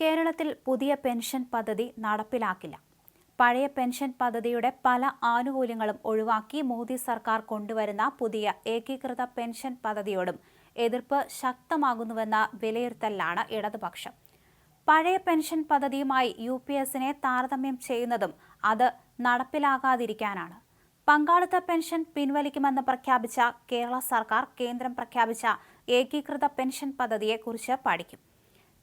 കേരളത്തിൽ പുതിയ പെൻഷൻ പദ്ധതി നടപ്പിലാക്കില്ല. പഴയ പെൻഷൻ പദ്ധതിയുടെ പല ആനുകൂല്യങ്ങളും ഒഴിവാക്കി മോദി സർക്കാർ കൊണ്ടുവരുന്ന പുതിയ ഏകീകൃത പെൻഷൻ പദ്ധതിയോടും എതിർപ്പ് ശക്തമാകുന്നുവെന്ന വിലയിരുത്തലിലാണ് ഇടതുപക്ഷം. പഴയ പെൻഷൻ പദ്ധതിയുമായി യു പി എസിനെ താരതമ്യം ചെയ്യുന്നതും അത് നടപ്പിലാകാതിരിക്കാനാണ്. പങ്കാളിത്ത പെൻഷൻ പിൻവലിക്കുമെന്ന് പ്രഖ്യാപിച്ച കേരള സർക്കാർ കേന്ദ്രം പ്രഖ്യാപിച്ച ഏകീകൃത പെൻഷൻ പദ്ധതിയെക്കുറിച്ച് പഠിക്കും.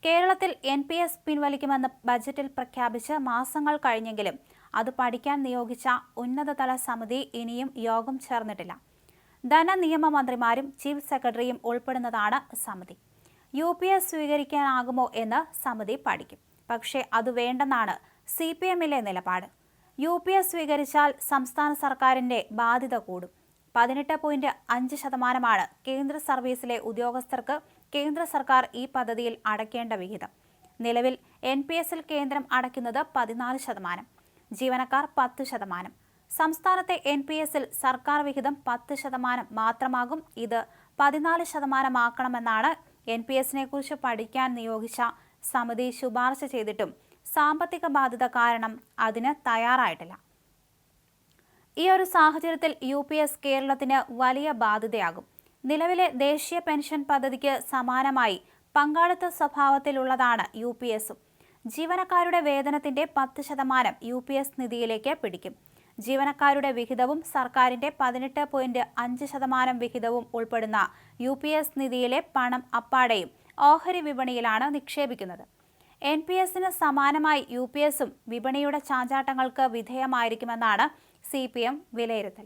കേരളത്തിൽ എൻ പി എസ് പിൻവലിക്കുമെന്ന് ബജറ്റിൽ പ്രഖ്യാപിച്ച് മാസങ്ങൾ കഴിഞ്ഞെങ്കിലും അത് പഠിക്കാൻ നിയോഗിച്ച ഉന്നതതല സമിതി ഇനിയും യോഗം ചേർന്നിട്ടില്ല. ധനനിയമ മന്ത്രിമാരും ചീഫ് സെക്രട്ടറിയും ഉൾപ്പെടുന്നതാണ് സമിതി. യു പി എസ് സ്വീകരിക്കാനാകുമോ എന്ന് സമിതി പഠിക്കും. പക്ഷേ അത് വേണ്ടെന്നാണ് സി പി എമ്മിലെ നിലപാട്. യു പി എസ് സ്വീകരിച്ചാൽ സംസ്ഥാന സർക്കാരിന്റെ ബാധ്യത കൂടും. പതിനെട്ട് പോയിന്റ് അഞ്ച് ശതമാനമാണ് കേന്ദ്ര സർവീസിലെ ഉദ്യോഗസ്ഥർക്ക് കേന്ദ്ര സർക്കാർ ഈ പദ്ധതിയിൽ അടയ്ക്കേണ്ട വിഹിതം. നിലവിൽ എൻ പി എസിൽ കേന്ദ്രം അടയ്ക്കുന്നത് പതിനാല് ശതമാനം ജീവനക്കാർ പത്ത് ശതമാനം. സംസ്ഥാനത്തെ എൻ പി എസിൽ സർക്കാർ വിഹിതം പത്ത് ശതമാനം മാത്രമാകും. ഇത് പതിനാല് ശതമാനമാക്കണമെന്നാണ് എൻ പി എസിനെ കുറിച്ച് പഠിക്കാൻ നിയോഗിച്ച സമിതി ശുപാർശ ചെയ്തിട്ടും സാമ്പത്തിക ബാധ്യത കാരണം അതിന് തയ്യാറായിട്ടില്ല. ഈ ഒരു സാഹചര്യത്തിൽ യു കേരളത്തിന് വലിയ ബാധ്യതയാകും. നിലവിലെ ദേശീയ പെൻഷൻ പദ്ധതിക്ക് സമാനമായി പങ്കാളിത്ത സ്വഭാവത്തിലുള്ളതാണ് യു പി എസും. ജീവനക്കാരുടെ വേതനത്തിന്റെ പത്ത് ശതമാനം യു പി എസ് നിധിയിലേക്ക് പിടിക്കും. ജീവനക്കാരുടെ വിഹിതവും സർക്കാരിന്റെ പതിനെട്ട് പോയിന്റ് അഞ്ച് ശതമാനം വിഹിതവും ഉൾപ്പെടുന്ന യു പി എസ് നിധിയിലെ പണം അപ്പാടെയും ഓഹരി വിപണിയിലാണ് നിക്ഷേപിക്കുന്നത്. എൻ പി എസിന് സമാനമായി യു പി എസും വിപണിയുടെ ചാഞ്ചാട്ടങ്ങൾക്ക് വിധേയമായിരിക്കുമെന്നാണ് സി പി എം വിലയിരുത്തൽ.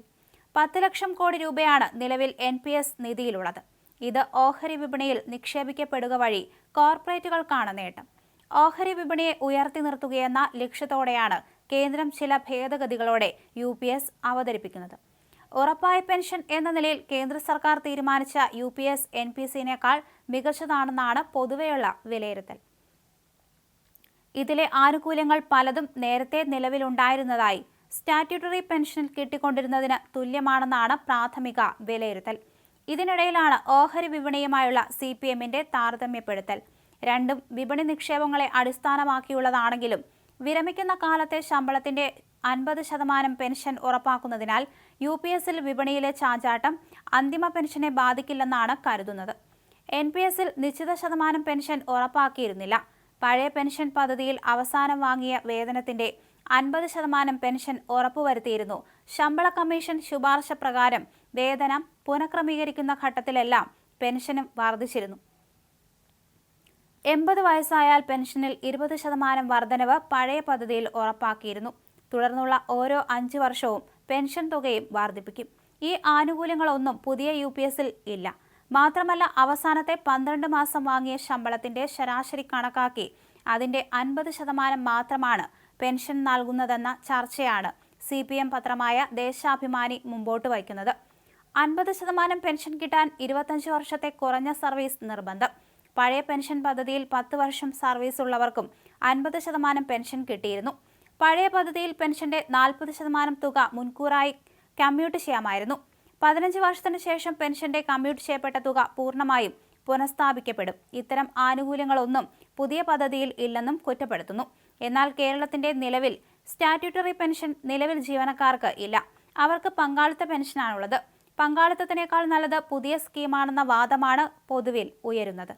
പത്ത് ലക്ഷം കോടി രൂപയാണ് നിലവിൽ എൻ പി എസ് നിധിയിലുള്ളത്. ഇത് ഓഹരി വിപണിയിൽ നിക്ഷേപിക്കപ്പെടുക വഴി കോർപ്പറേറ്റുകൾക്കാണ് നേട്ടം. ഓഹരി വിപണിയെ ഉയർത്തി നിർത്തുകയെന്ന ലക്ഷ്യത്തോടെയാണ് കേന്ദ്രം ചില ഭേദഗതികളോടെ യു പി എസ് അവതരിപ്പിക്കുന്നത്. ഉറപ്പായ പെൻഷൻ എന്ന നിലയിൽ കേന്ദ്ര സർക്കാർ തീരുമാനിച്ച U P S N P സിനേക്കാൾ മികച്ചതാണെന്നാണ് പൊതുവെയുള്ള വിലയിരുത്തൽ. ഇതിലെ ആനുകൂല്യങ്ങൾ പലതും നേരത്തെ നിലവിലുണ്ടായിരുന്നതായി സ്റ്റാറ്റ്യൂട്ടറി പെൻഷൻ കിട്ടിക്കൊണ്ടിരുന്നതിന് തുല്യമാണെന്നാണ് പ്രാഥമിക വിലയിരുത്തൽ. ഇതിനിടയിലാണ് ഓഹരി വിപണിയുമായുള്ള സി പി എമ്മിന്റെ താരതമ്യപ്പെടുത്തൽ. രണ്ടും വിപണി നിക്ഷേപങ്ങളെ അടിസ്ഥാനമാക്കിയുള്ളതാണെങ്കിലും വിരമിക്കുന്ന കാലത്തെ ശമ്പളത്തിന്റെ അൻപത് ശതമാനം പെൻഷൻ ഉറപ്പാക്കുന്നതിനാൽ യു പി എസിൽ വിപണിയിലെ ചാഞ്ചാട്ടം അന്തിമ പെൻഷനെ ബാധിക്കില്ലെന്നാണ് കരുതുന്നത്. എൻ പി എസിൽ നിശ്ചിത ശതമാനം പെൻഷൻ ഉറപ്പാക്കിയിരുന്നില്ല. പഴയ പെൻഷൻ പദ്ധതിയിൽ അവസാനം വാങ്ങിയ വേതനത്തിന്റെ അൻപത് ശതമാനം പെൻഷൻ ഉറപ്പുവരുത്തിയിരുന്നു. ശമ്പള കമ്മീഷൻ ശുപാർശ പ്രകാരം വേതനം പുനഃക്രമീകരിക്കുന്ന ഘട്ടത്തിലെല്ലാം പെൻഷനും വർദ്ധിച്ചിരുന്നു. എൺപത് വയസ്സായാൽ പെൻഷനിൽ ഇരുപത് ശതമാനം വർധനവ് പഴയ പദ്ധതിയിൽ ഉറപ്പാക്കിയിരുന്നു. തുടർന്നുള്ള ഓരോ അഞ്ച് വർഷവും പെൻഷൻ തുകയും വർദ്ധിപ്പിക്കും. ഈ ആനുകൂല്യങ്ങളൊന്നും പുതിയ യു പി എസിൽ ഇല്ല. മാത്രമല്ല അവസാനത്തെ പന്ത്രണ്ട് മാസം വാങ്ങിയ ശമ്പളത്തിന്റെ ശരാശരി കണക്കാക്കി അതിന്റെ അൻപത് ശതമാനം മാത്രമാണ് പെൻഷൻ നൽകുന്നതെന്ന ചർച്ചയാണ് സി പി എം പത്രമായ ദേശാഭിമാനി മുമ്പോട്ട് വയ്ക്കുന്നത്. അൻപത് ശതമാനം പെൻഷൻ കിട്ടാൻ ഇരുപത്തഞ്ച് വർഷത്തെ കുറഞ്ഞ സർവീസ് നിർബന്ധം. പഴയ പെൻഷൻ പദ്ധതിയിൽ പത്ത് വർഷം സർവീസ് ഉള്ളവർക്കും അൻപത് ശതമാനം പെൻഷൻ കിട്ടിയിരുന്നു. പഴയ പദ്ധതിയിൽ പെൻഷന്റെ നാൽപ്പത് ശതമാനം തുക മുൻകൂറായി കമ്മ്യൂട്ട് ചെയ്യാമായിരുന്നു. പതിനഞ്ച് വർഷത്തിന് ശേഷം പെൻഷന്റെ കമ്മ്യൂട്ട് ചെയ്യപ്പെട്ട തുക പൂർണമായും പുനഃസ്ഥാപിക്കപ്പെടും. ഇത്തരം ആനുകൂല്യങ്ങളൊന്നും പുതിയ പദ്ധതിയിൽ ഇല്ലെന്നും കുറ്റപ്പെടുത്തുന്നു. എന്നാൽ കേരളത്തിന്റെ നിലവിൽ സ്റ്റാറ്റ്യൂട്ടറി പെൻഷൻ നിലവിൽ ജീവനക്കാർക്ക് ഇല്ല. അവർക്ക് പങ്കാളിത്ത പെൻഷനാണുള്ളത്. പങ്കാളിത്തത്തിനേക്കാൾ നല്ലത് പുതിയ സ്കീമാണെന്ന വാദമാണ് പൊതുവിൽ ഉയരുന്നത്.